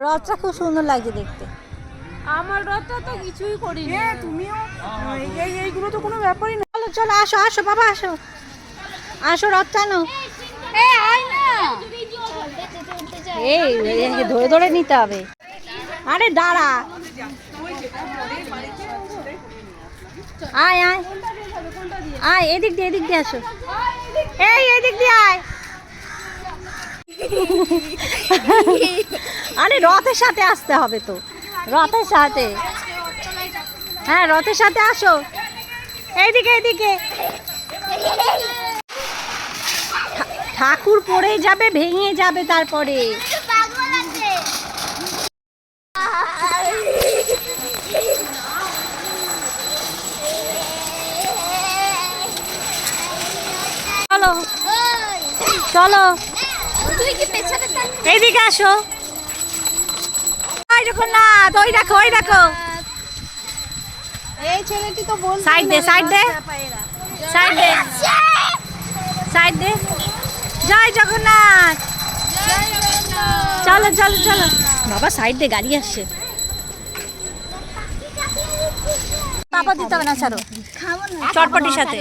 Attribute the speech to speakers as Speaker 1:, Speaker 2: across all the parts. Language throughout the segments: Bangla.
Speaker 1: রথটা খুব সুন্দর লাগছে দেখতে।
Speaker 2: আমার রথটা তো কিছুই করিনি।
Speaker 3: হ্যাঁ তুমিও? এই- এই এইগুলো তো কোনো ব্যাপারই না।
Speaker 1: চলো চলো আসো আসো বাবা আসো। আসো রথ টানো
Speaker 2: এই আয় না।
Speaker 1: এই ধরে ধরে নিতে হবে। আরে দাঁড়া। আয় আয়। আয় এদিক দিয়ে এদিক দিয়ে আসো। এই এদিক দিয়ে আয়। আরে, রথের সাথে আসতে হবে তো। রথের সাথে। হ্যাঁ রথের সাথে আসো। এইদিকে এইদিকে। ঠাকুর পড়ে যাবে, ভেঙে যাবে তারপরে। চলো চলো। এইদিকে আসো। ওই দেখো না ওই দেখো ওই দেখো।
Speaker 3: এই ছেলেটি তো বল
Speaker 1: সাইড দে সাইড দে। সাইড দে। সাইড দে। জয় জগন্নাথ। চলো চলো চলো। বাবা সাইড দে গাড়ি আসছে। পাপা দিতে হবে না ছাড়ো চটপটির সাথে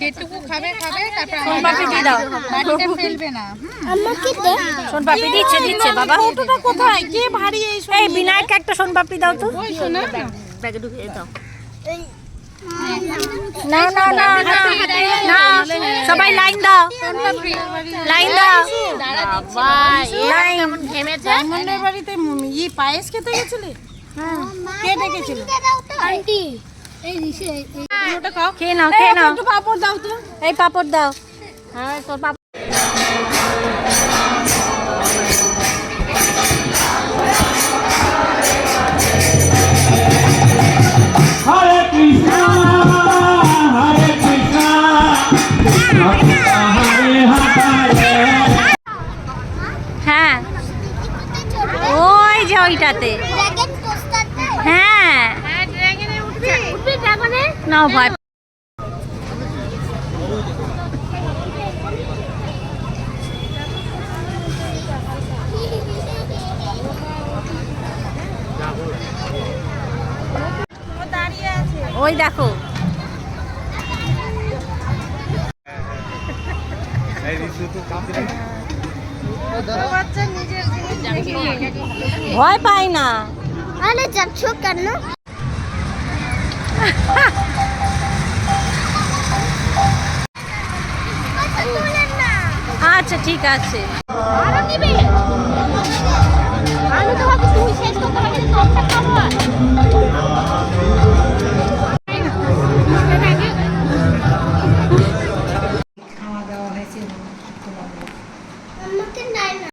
Speaker 2: যেটুকু খাবে খাবে তারপর
Speaker 1: সোন পাপড়ি দিয়ে দাও।
Speaker 2: ফেলবে না
Speaker 1: সোন পাপড়ি দিচ্ছে দিচ্ছে বাবা।
Speaker 3: কোথায়? কে ভারী এই
Speaker 1: এই বিনায়ক একটা সোন দাও তো।
Speaker 2: ওই শোনা।
Speaker 1: ব্যাগে ঢুকিয়ে দাও। না না না না। না সবাই লাইন দাও। লাইন দাও। লাইন।
Speaker 3: বাড়িতে ই পায়েস খেতে গেছিলে? কে ডেকেছিল?
Speaker 2: আন্টি এই দিছে
Speaker 3: খাও।
Speaker 1: খেয়ে নাও খেয়ে নাও।
Speaker 3: একটু পাপড় দাও তো।
Speaker 1: এই পাপড় দাও। হ্যাঁ তোর পাপড়. হ্যাঁ। ওই যে ওইটাতে। হ্যাঁ নাও ভয় ওই দেখো। ভয় পায় না।
Speaker 2: আরে যাচ্ছ কেন?
Speaker 1: আচ্ছা ঠিক আছে।
Speaker 2: আরও নিবে? আমি তো ভাবছি তুই শেষ করতে খাবার